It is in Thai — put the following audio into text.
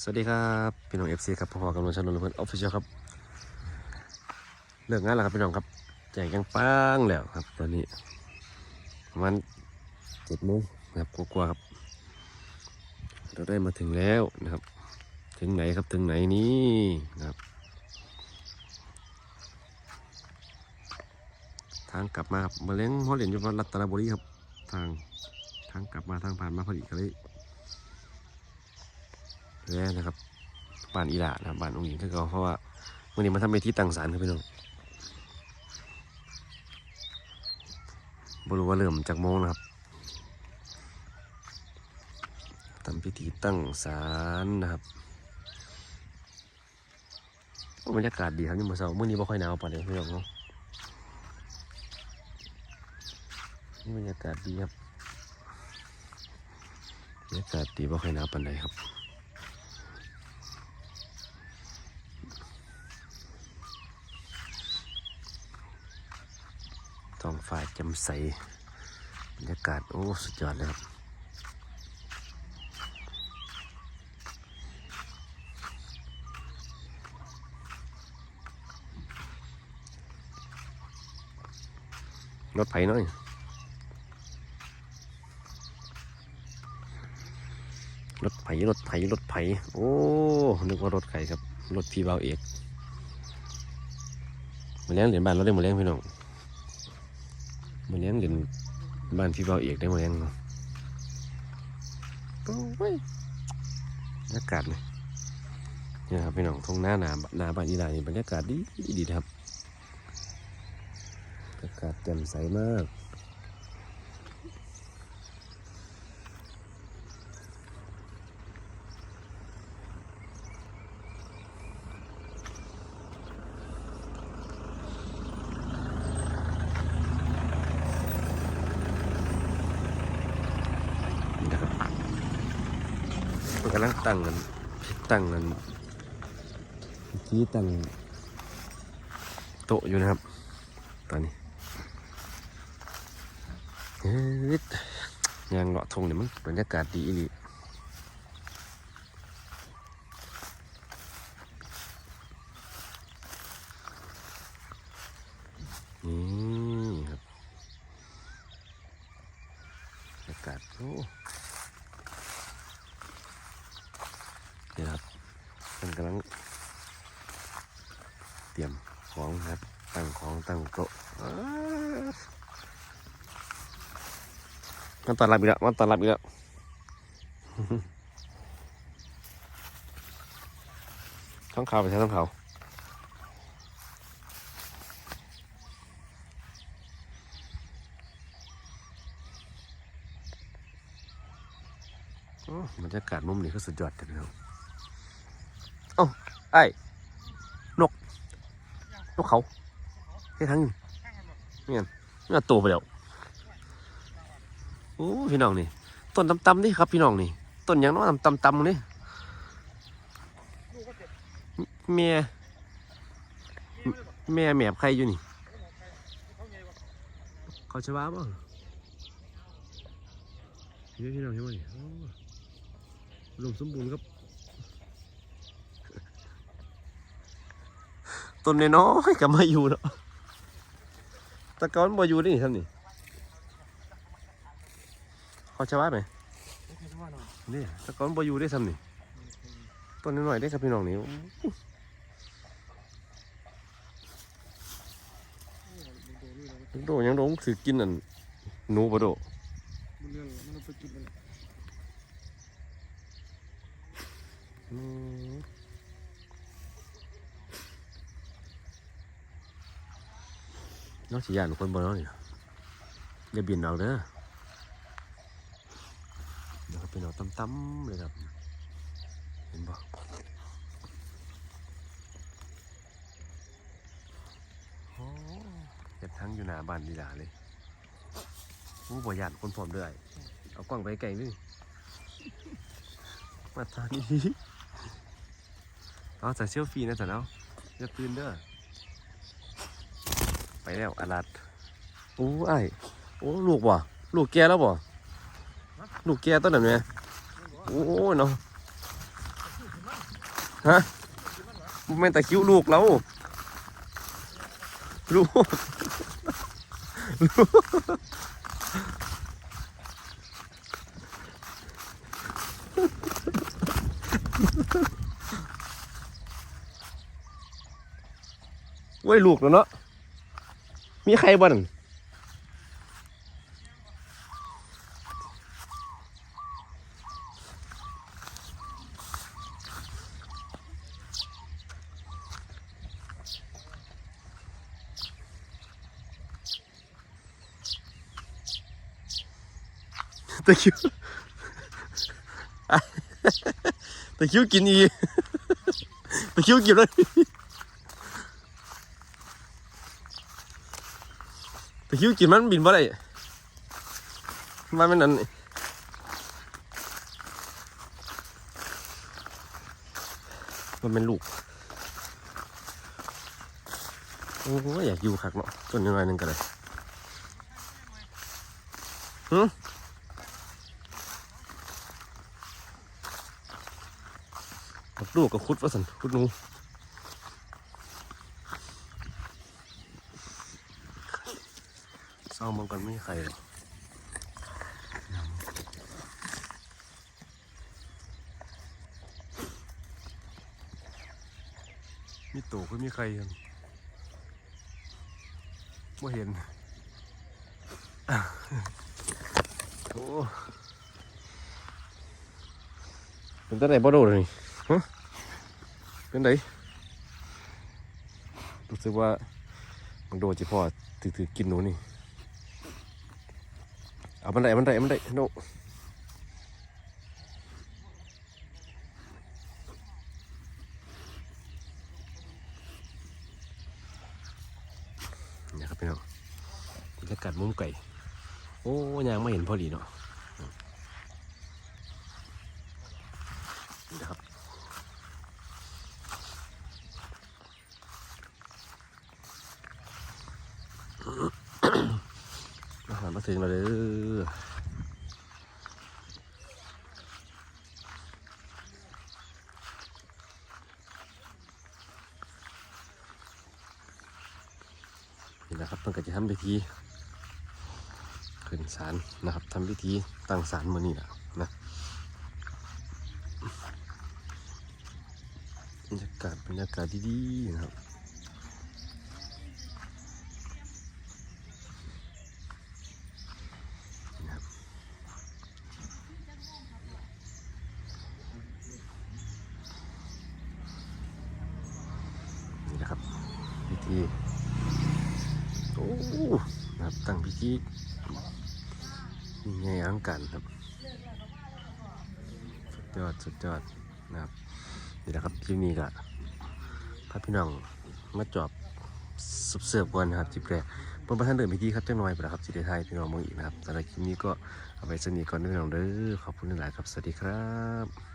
สวัสดีครับพี่น้องเอฟซีครับพ่อๆกำลังชนนเพื่อนออฟฟิเชียลครับเลิกงานแล้วครับพี่น้องครับแจกยังปังแล้วครับ ตอนนี้ประมาณเจ็ดโมงนะครับกว่าๆครับ เราได้มาถึงแล้วนะครับ ถึงไหนครับถึงไหนนี้นะครับ ทางกลับมาครับมาเลี้ยงหัวเหรียญอยู่วัดรัตนบุรีครับ ทางทางกลับมาทางผ่านมาพอดีก็เลย แล้วนะครับบ้านอีหลานะบ้านองค์หญิงคือเขาเพราะว่าวันนี้มาทำพิธีตั้งศาลครับพี่น้องบรู้ว่าเริ่มจากโมงนะครับทำพิธีตั้งศาลนะครับบรรยากาศดีครับนี่มื่อเช้ามื่อนี้บ่ค่อยหนาวปานใดพี่น้องเนาะบรรยากาศดีครับบรรยากาศดีบ่ค่อยหนาวปานใดครับ ท้อง ฟ้าจ่มใสบรรยากาศโอ้สุดยอดเลยครับรถไถน้อยรถไถรถไถรถไถโอ้นึกว่ารถไถครับ รถพี่เบาวเอกมาเลี้ยงเหรียญบานเราได้มาเลี้ยงพี่น้อง มาเลี้ยงเรียนบ้านพี่เบาเอกได้มาเลี้ยงเนาะโอ้ยบรรยากาศเลยนี่ครับพี่น้องทงหน้าหนาหนาบ้านอีหลานี่บรรยากาศดีดีครับอากาศแจ่มใสมากนี่นะครับมัน กำลังตั้งกันตั้งกันที่ตั้งโต๊ะอยู่นะครับ ตอนนี้เฮ้ยางเลาะทงเนี่ยมันบรรยากาศดีอีหลีนี่ครับบรรยากาศโอ้ นี่ครับมันกำลัง เตรียมของนะครับ ตั้งของตั้งโต๊ะมันต้อนรับอีกแล้วมันต้อนรับอีกแล้วท้องขาวไปใช้ท้องขาวโอ้บรรยากาศมุมนี้ก็สุดยอดจังเลยครับเอ้า ไอ้นก นกเขาแค่ทั้งนี้เนี่ยนี่โตไปแล้วโอ้พี่น้องนี่ ต้นตำๆนี่ครับพี่น้องนี่ ต้นยังน้อตำๆๆนี่เมียแม่แมบใครอยู่นี่ เขาจะว่าบ่พี่พี่น้องเห็นไหมนี่โอ้อุดมสมบูรณ์ครับ ต้นน้อยๆก็มาอยู่เนาะตะกอนบ่อยู่นี่ท่านนี่เขาจะว่าไหมนี่ตะกอนบ่อยู่ได้ทำนี่ต้นน้อยๆได้ครับพี่น้องนี่โดยังโดงถือกินอันหนูบ่โดมันเรื่องมั นเอาไปกินมันอืมน้องสิยานคนบ่เนาะนี่อย่าบินเอาเด้อเดี๋ยวเป็นเอาตั้มๆเลยครับเห็นบ่โอ้เฮ็ดทั้งอยู่หน้าบ้านดีหลาเลยโอ้บ่ยานคนพร้อมเด้อไอ้เอากล้องไปไกลนี่มาทางนี้เอาใส่เซลฟี่นะจ๊ะเนาะอย่าตื่นเด้อ ไปแล้วอลัดโอ้ไอ้ายโอ้ลูกบ่ลูกแกแล้วบ่ลูกแกต้นนั้นไหมโอ้เนาะฮะบ่แม่นตะคริวลูกเราลูกลูกเว้ยลูกแล้วเนาะ มีใครบ้างตะคิวตะคิวกินอีตะคิวกินเลย ตะคริวกินมันบินบ่ได้มันเป็นนั่นมันเป็นลูกโอ้ยอยากอยู่คักเนาะต้นยังไงนึงก็ได้หืมกับลูกกับคุดว่าสันคุดนู เศร้ามันกันไม่มีใครหรอกมีโตก็มีใครกันไม่เห็น โอ้เป็นตั้งไหนบ่โดดเลยนี่เป็นไงรู้สึกว่ามันโดนจิพ่อถือถือกินหนูนี่ เอามันได้มันได้มันได้โนนี่ครับพี่น้องบรรยากาศมุมไก่ โอ้ยังไม่เห็นพอดีเนาะนะครับอาหารมาถึงแล้วเด้อ นะครับเพิ่งก็จะทำพิธีขึ้นศาลนะครับทำพิธีตั้งศาลมือนี่แหละนะบรรยากาศบรรยากาศดีๆนะครับ นี่นะครับพิธีโอ้นะ ครับตั้งพิธีนี่ไงอังการครับ สุดยอดสุดยอดนะครับนี่นะครับคลิปนี้ก็ถ้าพี่น้องมาจอบสุบเสิร์ฟก่อนนะครับจิบแรกเมื่อประธานเดินพิธีครับจังน้อยไปแล้วครับสิเดไทยพี่น้องมองอีกนะครับสำหรับคลิปนี้ก็เอาไปสนิทก่อนพี่น้องเด้อขอบคุณหลายครับสวัสดีครับ